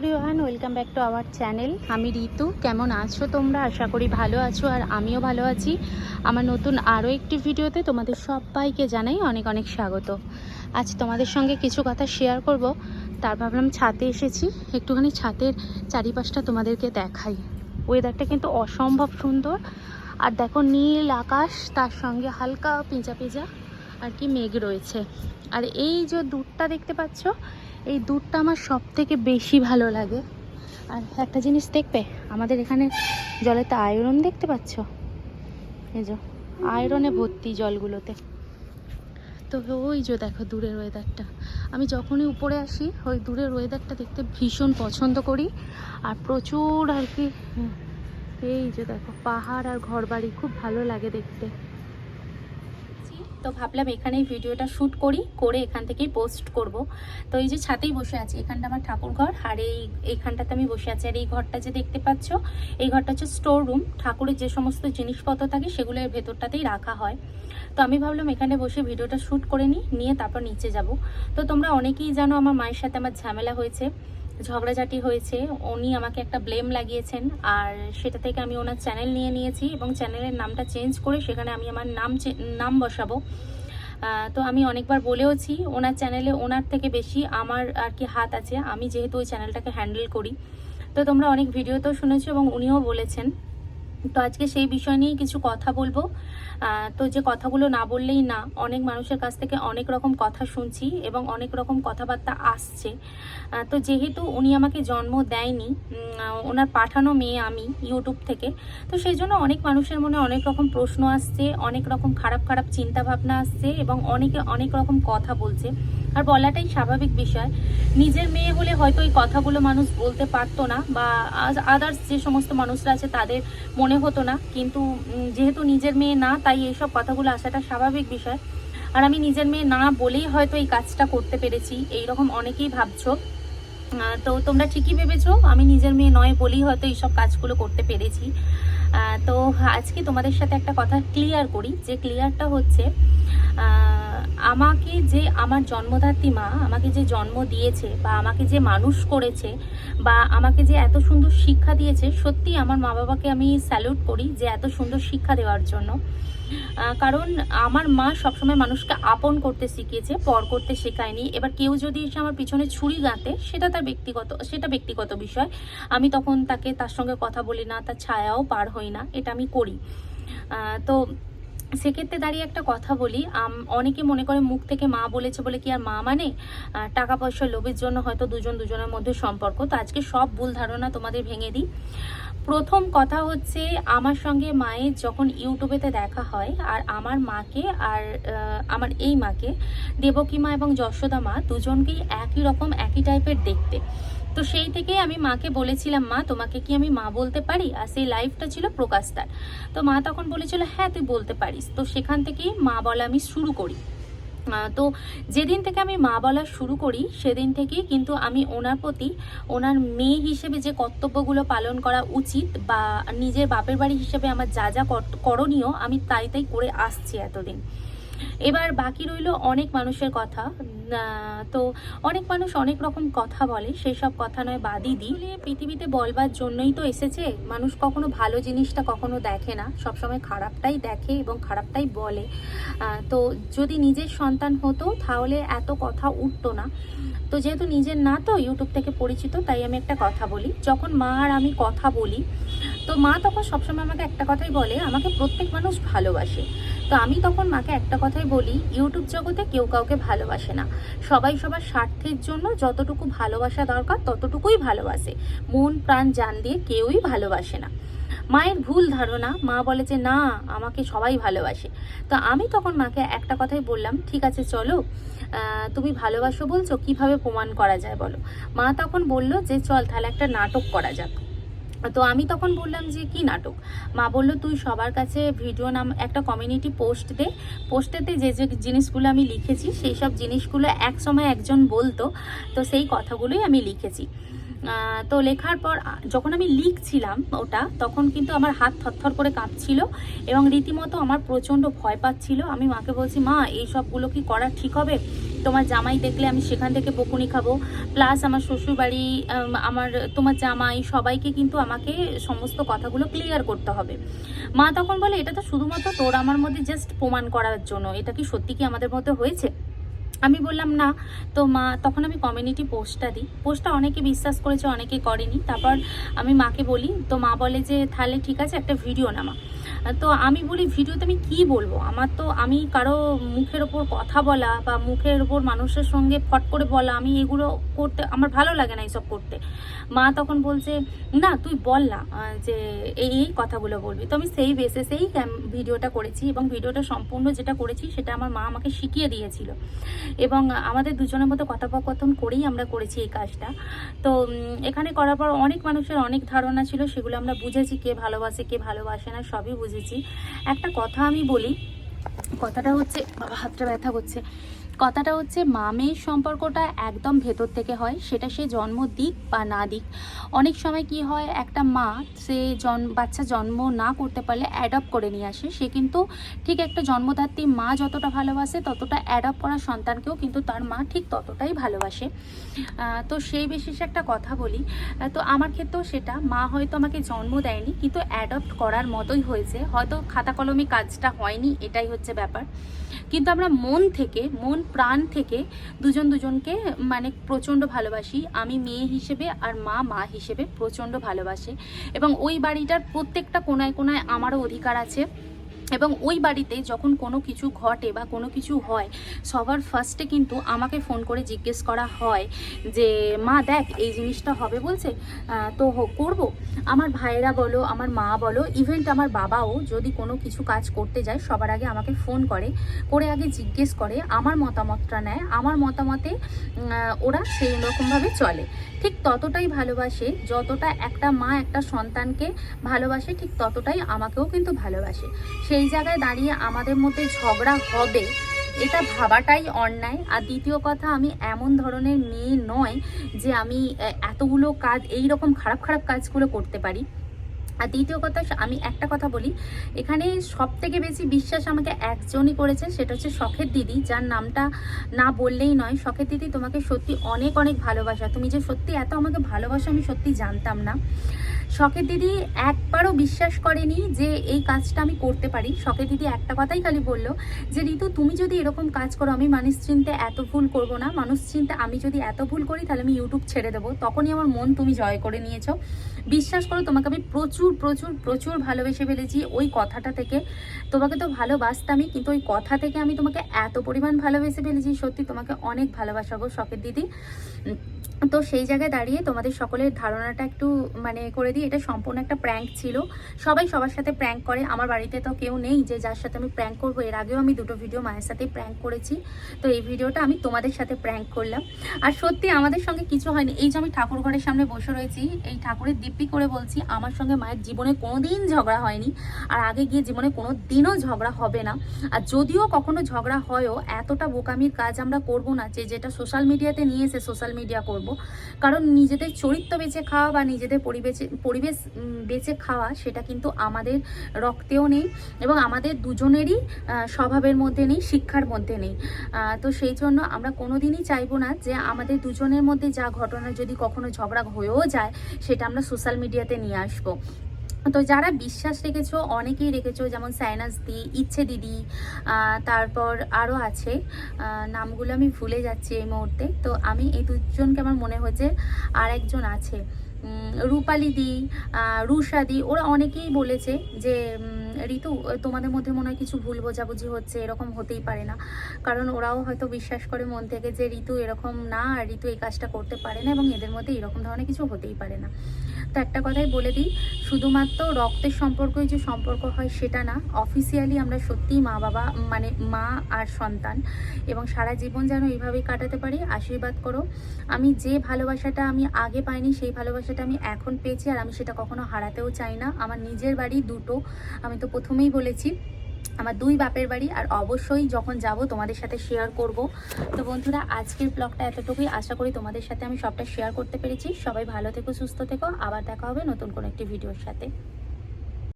Welcome back to our channel আমি ঋতু, কেমন আছো তোমরা? আশা করি ভালো আছো আর আমিও ভালো আছি। আমার নতুন আরও একটি ভিডিওতে তোমাদের সবাইকে জানাই অনেক অনেক স্বাগত। আজ তোমাদের সঙ্গে কিছু কথা শেয়ার করব। তার ভাবলাম ছাতে এসেছি। একটুখানি ছাতের চারিপাশটা তোমাদেরকে দেখাই। ওয়েদারটা কিন্তু অসম্ভব সুন্দর। আর দেখো নীল আকাশ, তার সঙ্গে হালকা পেঁচা পেঁচা আর কি মেঘ রয়েছে। আর এই যে দুধটা দেখতে পাচ্ছ এই দুধটা আমার সব থেকে বেশি ভালো লাগে। আর একটা জিনিস দেখবে, আমাদের এখানে জলেতে আয়রন দেখতে পাচ্ছ? এই যে আয়রনে ভর্তি জলগুলোতে। তো ওই যে দেখো দূরের ওয়েদারটা আমি যখনই উপরে আসি, ওই দূরের ওয়েদারটা দেখতে ভীষণ পছন্দ করি। আর প্রচুর আর কি এই যে দেখো, পাহাড় আর ঘরবাড়ি, খুব ভালো লাগে দেখতে। তো ভাবলাম এখানেই ভিডিওটা শ্যুট করি, করে এখান থেকেই পোস্ট করব। তো এই যে ছাতেই বসে আছি, এখানটা আমার ঠাকুর ঘর, আর এই, এইখানটাতে আমি বসে আছি। আর এই ঘরটা যে দেখতে পাচ্ছ, এই ঘরটা হচ্ছে স্টোর রুম ঠাকুরের যে সমস্ত জিনিসপত্র থাকে সেগুলো এর ভেতরটাতেই রাখা হয়। তো আমি ভাবলাম এখানে বসে ভিডিওটা শ্যুট করে নিই, নিয়ে তারপর নিচে যাব। তো তোমরা অনেকেই জানো আমার মায়ের সাথে আমার ঝামেলা হয়েছে। ঝগড়াঝাটি হয়েছে, উনি আমাকে একটা ব্লেম লাগিয়েছেন, আর সেটা থেকে আমি ওনার চ্যানেল নিয়ে নিয়েছি এবং চ্যানেলের নামটা চেঞ্জ করে সেখানে আমি আমার নাম নাম বসাবো। তো আমি অনেকবার বলেওছি, ওনার চ্যানেলে ওনার থেকে বেশি আমার আর কি হাত আছে, আমি যেহেতু ওই চ্যানেলটাকে হ্যান্ডেল করি। তো তোমরা অনেক ভিডিওতেও শুনেছো এবং উনিও বলেছেন। তো আজকে সেই বিষয় নিয়ে কিছু কথা বলব। তো যে কথাগুলো না বললেই না, অনেক মানুষের কাছ থেকে অনেক রকম কথা শুনছি এবং অনেক রকম কথাবার্তা আসছে। তো যেহেতু উনি আমাকে জন্ম দেয়নি ওনার পাঠানো মেয়ে আমি ইউটিউব থেকে, তো সেই জন্য অনেক মানুষের মনে অনেক রকম প্রশ্ন আসছে, অনেক রকম খারাপ খারাপ চিন্তা ভাবনা আসছে এবং অনেকে অনেক রকম কথা বলছে। আর বলাটাই স্বাভাবিক বিষয়। নিজের মেয়ে হলে হয়তো এই কথাগুলো মানুষ বলতে পারতো না বা আদার্স যে সমস্ত মানুষরা আছে তাদের মনে হতো না, কিন্তু যেহেতু নিজের মেয়ে না, তাই এইসব কথাগুলো আসাটা স্বাভাবিক বিষয়। আর আমি নিজের মেয়ে না বলেই হয়তো এই কাজটা করতে পেরেছি এই রকম অনেকেই ভাবছ। তো তোমরা ঠিকই ভেবেছো, আমি নিজের মেয়ে নয় বলেই হয়তো এইসব কাজগুলো করতে পেরেছি। তো আজকে তোমাদের সাথে একটা কথা ক্লিয়ার করি, যে ক্লিয়ারটা হচ্ছে আমাকে যে আমার জন্মদাত্রী মা আমাকে যে জন্ম দিয়েছে বা আমাকে যে মানুষ করেছে বা আমাকে যে এত সুন্দর শিক্ষা দিয়েছে, সত্যি আমার মা বাবাকে আমি স্যালুট করি যে এত সুন্দর শিক্ষা দেওয়ার জন্য। কারণ আমার মা সবসময় মানুষকে আপন করতে শিখিয়েছে, পর করতে শেখায়নি। এবার কেউ যদি এসে আমার পিছনে ছুরি গাঁতে সেটা তার ব্যক্তিগত, সেটা ব্যক্তিগত বিষয়। আমি তখন তাকে তার সঙ্গে কথা বলি না, তার ছায়াও পার হই না, এটা আমি করি। তো সেক্ষেত্রে দাঁড়িয়ে একটা কথা বলি। অনেকে মনে করে মুখ থেকে মা বলেছে বলে কি আর মা মানে? টাকা পয়সার লোভের জন্য হয়তো দুজন দুজনের মধ্যে সম্পর্ক। তো আজকে সব ভুল ধারণা তোমাদের ভেঙে দিই। প্রথম কথা হচ্ছে, আমার সঙ্গে মায়ের যখন ইউটিউবেতে দেখা হয়, আর আমার মাকে আর আমার এই মাকে, দেবকী মা এবং যশোদা মা দুজনকেই একই রকম, একই টাইপের দেখতে। তো সেই থেকেই আমি মাকে বলেছিলাম, মা, তোমাকে কি আমি মা বলতে পারি? আর সেই লাইফটা ছিল প্রকাশতার তো মা তখন বলেছিল হ্যাঁ তুই বলতে পারিস। তো সেখান থেকেই মা বলা আমি শুরু করি। তো যেদিন থেকে আমি মা বলা শুরু করি, সেদিন থেকেই কিন্তু আমি ওনার প্রতি, ওনার মেয়ে হিসেবে যে কর্তব্যগুলো পালন করা উচিত বা নিজের বাপের বাড়ি হিসেবে আমার যা যা কর- করণীয়, আমি তাই তাই করে আসছি এতদিন। এবার বাকি রইল অনেক মানুষের কথা। তো অনেক মানুষ অনেক রকম কথা বলে সেই সব কথা নয়, বাদই দিই। পৃথিবীতে বলবার জন্যই তো এসেছে, মানুষ কখনো ভালো জিনিসটা কখনো দেখে না, সবসময় খারাপটাই দেখে এবং খারাপটাই বলে। তো যদি নিজের সন্তান হতো, তাহলে এত কথা উঠতো না। তো যেহেতু নিজের না তো ইউটিউব থেকে পরিচিত, তাই আমি একটা কথা বলি। যখন মা আর আমি কথা বলি, তো মা তখন সবসময় আমাকে একটা কথাই বলে, আমাকে প্রত্যেক মানুষ ভালোবাসে। তো আমি তখন মাকে একটা কথাই বলি, ইউটিউব জগতে কেউ কাউকে ভালোবাসে না। সবাই সবার স্বার্থের জন্য যতটুকু ভালোবাসা দরকার, ততটুকুই ভালোবাসে। মন, প্রাণ, জান দিয়ে কেউই ভালোবাসে না। মায়ের ভুল ধারণা, মা বলে যে, না, আমাকে সবাই ভালোবাসে। তো আমি তখন মাকে একটা কথাই বললাম, ঠিক আছে, চলো তুমি ভালোবাসো বলছো, কীভাবে প্রমাণ করা যায় বলো? মা তখন বলল যে, চল, তাহলে একটা নাটক করা যাক। তো আমি তখন বললাম যে, কি নাটক? মা বলল, তুই সবার কাছে ভিডিও নাম, একটা কমিউনিটি পোস্ট দে। পোস্টেতে যে যে জিনিসগুলো আমি লিখেছি, সেই সব জিনিসগুলো এক সময় একজন বলতো, তো সেই কথাগুলোই আমি লিখেছি। তো লেখার পর যখন আমি লিখছিলাম ওটা, তখন কিন্তু আমার হাত থরথর করে কাঁপছিল এবং রীতিমতো আমার প্রচণ্ড ভয় পাচ্ছিল। আমি মাকে বলছি, মা, এই সবগুলো কি করা ঠিক হবে? তোমার জামাই দেখলে আমি সেখান থেকে বকুনি খাব। প্লাস আমার শ্বশুরবাড়ি আমার, তোমার জামাই, সবাইকে কিন্তু আমাকে সমস্ত কথাগুলো ক্লিয়ার করতে হবে। মা তখন বলে, এটা তো শুধুমাত্র তোর আমার মধ্যে জাস্ট প্রমাণ করার জন্য। এটা কি সত্যি কি আমাদের মধ্যে হয়েছে? আমি বললাম, না। তো মা, তখন আমি কমিউনিটি পোস্টটা দিই। পোস্টটা অনেকে বিশ্বাস করেছে, অনেকে করেনি। তারপর আমি মাকে বলি, তো মা বলে যে, তাহলে ঠিক আছে, একটা ভিডিও নামা। তো আমি বলি, ভিডিওতে আমি কি বলব? আমার তো আমি কারও মুখের ওপর কথা বলা বা মুখের ওপর মানুষের সঙ্গে ফট করে বলা, আমি এগুলো করতে, আমার ভালো লাগে না এইসব করতে। মা তখন বলছে, না, তুই বল না যে এই এই কথাগুলো বলবি। তো আমি সেই বেসিসেই ভিডিওটা করেছি এবং ভিডিওটা সম্পূর্ণ যেটা করেছি সেটা আমার মা আমাকে শিখিয়ে দিয়েছিল। এবং আমাদের দুজনের মধ্যে কথোপকথন করেই আমরা করেছি এই কাজটা। তো এখানে করার পর অনেক মানুষের অনেক ধারণা ছিল, সেগুলো আমরা বুঝেছি, কে ভালোবাসে কে ভালোবাসে না, সবই বুঝেছি। একটা কথা আমি বলি কথাটা হচ্ছে বাবা হাতটা ব্যথা করছে। কথাটা হচ্ছে মা মেয়ের সম্পর্কটা একদম ভেতর থেকে হয়, সেটা সে জন্ম দিক বা না দিক। অনেক সময় কি হয়, একটা মা সে জন, বাচ্চা জন্ম না করতে পারলে অ্যাডপ্ট করে নিয়ে আসে। সে কিন্তু ঠিক একটা জন্মদাত্রী মা যতটা ভালোবাসে, ততটা অ্যাডপ্ট করা সন্তানকেও কিন্তু তার মা ঠিক ততটাই ভালোবাসে। তো সেই বিশেষ একটা কথা বলি। তো আমার ক্ষেত্রেও সেটা। মা হয়তো আমাকে জন্ম দেয়নি, কিন্তু অ্যাডপ্ট করার মতোই হয়েছে। হয়তো খাতা কলমে কাজটা হয়নি, এটাই হচ্ছে ব্যাপার। কিন্তু আমরা মন থেকে, মন প্রাণ থেকে দুজন দুজনকে মানে প্রচণ্ড ভালোবাসি। আমি মেয়ে হিসেবে আর মা মা হিসেবে প্রচণ্ড ভালোবাসে। এবং ওই বাড়িটার প্রত্যেকটা কোনায় কোনায় আমারও অধিকার আছে। এবং ওই বাড়িতে যখন কোনো কিছু ঘটে বা কোনো কিছু হয়, সবার ফার্স্টে কিন্তু আমাকে ফোন করে জিজ্ঞেস করা হয় যে, মা, দেখ, এই জিনিসটা হবে বলছে তো করব। আমার ভাইয়েরা বলো, আমার মা বলো ইভেন্ট আমার বাবাও যদি কোনো কিছু কাজ করতে যায়, সবার আগে আমাকে ফোন করে করে আগে জিজ্ঞেস করে, আমার মতামতটা নেয়। আমার মতামতে ওরা সেই রকমভাবে চলে। ঠিক ততটাই ভালোবাসে, যতটা একটা মা একটা সন্তানকে ভালোবাসে, ঠিক ততটাই আমাকেও কিন্তু ভালোবাসে। সেই জায়গায় দাঁড়িয়ে আমাদের মধ্যে ঝগড়া হবে, এটা ভাবাটাই অন্যায়। আর দ্বিতীয় কথা, আমি এমন ধরনের মেয়ে নয় যে আমি এতগুলো কাজ এই রকম খারাপ খারাপ কাজগুলো করতে পারি। আর দ্বিতীয় কথা, আমি একটা কথা বলি, এখানে সব থেকে বেশি বিশ্বাস আমাকে একজনই করেছে, সেটা হচ্ছে শখের দিদি, যার নামটা না বললেই নয়। শখের দিদি তোমাকে সত্যি অনেক অনেক ভালোবাসা। তুমি যে সত্যি এত আমাকে ভালোবাসো, আমি সত্যি জানতাম না। শখের দিদি একবারও বিশ্বাস করেনি যে এই কাজটা আমি করতে পারি। শখের দিদি একটা কথাই খালি বলল যে, ঋতু, তুমি যদি এরকম কাজ করো, আমি মানুষ চিনতে এত ভুল করব না। মানুষ চিনতে আমি যদি এত ভুল করি, তাহলে আমি ইউটিউব ছেড়ে দেবো। তখনই আমার মন তুমি জয় করে নিয়েছো। বিশ্বাস করো, তোমাকে আমি প্রচুর প্রচুর প্রচুর ভালোবেসে ফেলেছি। ওই কথাটা থেকে তোমাকে তো ভালোবাসতামই, কিন্তু ওই কথা থেকে আমি তোমাকে এত পরিমাণ ভালোবেসে ফেলেছি। সত্যি তোমাকে অনেক ভালোবাসা গো শখের দিদি। তো সেই জায়গায় দাঁড়িয়ে তোমাদের সকলের ধারণাটা একটু মানে করে দিই। এটা সম্পূর্ণ একটা প্র্যাঙ্ক ছিল। সবাই সবার সাথে প্র্যাঙ্ক করে। আমার বাড়িতে তো কেউ নেই যে যার সাথে আমি প্র্যাঙ্ক করব। এর আগেও আমি দুটো ভিডিও মায়ের সাথে প্র্যাঙ্ক করেছি। তো এই ভিডিওটা আমি তোমাদের সাথে প্র্যাঙ্ক করলাম। আর সত্যি আমাদের সঙ্গে কিছু হয়নি। এই যে আমি ঠাকুর ঘরের সামনে বসে রয়েছি, এই ঠাকুরের দিব্যি করে বলছি, আমার সঙ্গে মায়ের জীবনে কোনো দিন ঝগড়া হয়নি। আর আগে গিয়ে জীবনে কোনো দিনও ঝগড়া হবে না। আর যদিও কখনো ঝগড়া হয়ও, এতটা বোকামির কাজ আমরা করব না যে যেটা সোশ্যাল মিডিয়াতে নিয়ে এসে সোশ্যাল মিডিয়া করব। কারণ নিজেদের চরিত্র বেঁচে খাওয়া বা নিজেদের পরিবেশে, পরিবেশ বেঁচে খাওয়া সেটা কিন্তু আমাদের রক্তেও নেই এবং আমাদের দুজনেরই স্বভাবের মধ্যে নেই, শিক্ষার মধ্যে নেই। তো সেই জন্য আমরা কোনো দিনই চাইব না যে আমাদের দুজনের মধ্যে যা ঘটনা যদি কখনো ঝগড়া হয়েও যায় সেটা আমরা সোশ্যাল মিডিয়াতে নিয়ে আসব। তো যারা বিশ্বাস রেখেছো, অনেকেই রেখেছো, যেমন সাইনাস দি, ইচ্ছে দিদি তারপর আরও আছে। নামগুলো আমি ভুলে যাচ্ছি এই মুহূর্তে। তো আমি এই দুজনকে আমার মনে হয়েছে আর একজন আছে। রূপালি দি রুষাদি ওরা অনেকেই বলেছে যে ঋতু তোমাদের মধ্যে মনে হয় কিছু ভুল বোঝাবুঝি হচ্ছে, এরকম হতেই পারে না। কারণ ওরাও হয়তো বিশ্বাস করে মন থেকে যে ঋতু এরকম না, আর ঋতু এই কাজটা করতে পারে না, এবং এদের মধ্যে এরকম ধরনের কিছু হতেই পারে না। তো একটা কথাই বলে দিই, শুধুমাত্র রক্তের সম্পর্কই যে সম্পর্ক হয় সেটা না অফিসিয়ালি আমরা সত্যিই মা বাবা মানে মা আর সন্তান, এবং সারা জীবন যেন এইভাবেই কাটাতে পারি, আশীর্বাদ করো। আমি যে ভালোবাসাটা আমি আগে পাইনি, সেই ভালোবাসাটা আমি এখন পেয়েছি, আর আমি সেটা কখনো হারাতেও চাই না। আমার নিজের বাড়ি দুটো, আমি তো প্রথমেই বলেছি, আমার দুই বাপের বাড়ি আর অবশ্যই যখন যাব তোমাদের সাথে শেয়ার করব। তো বন্ধুরা, আজকের ব্লগটা এতটুকুই। আশা করি তোমাদের সাথে আমি সবটা শেয়ার করতে পেরেছি। সবাই ভালো থেকো, সুস্থ থেকো। আবার দেখা হবে নতুন কোনো একটি ভিডিওর সাথে।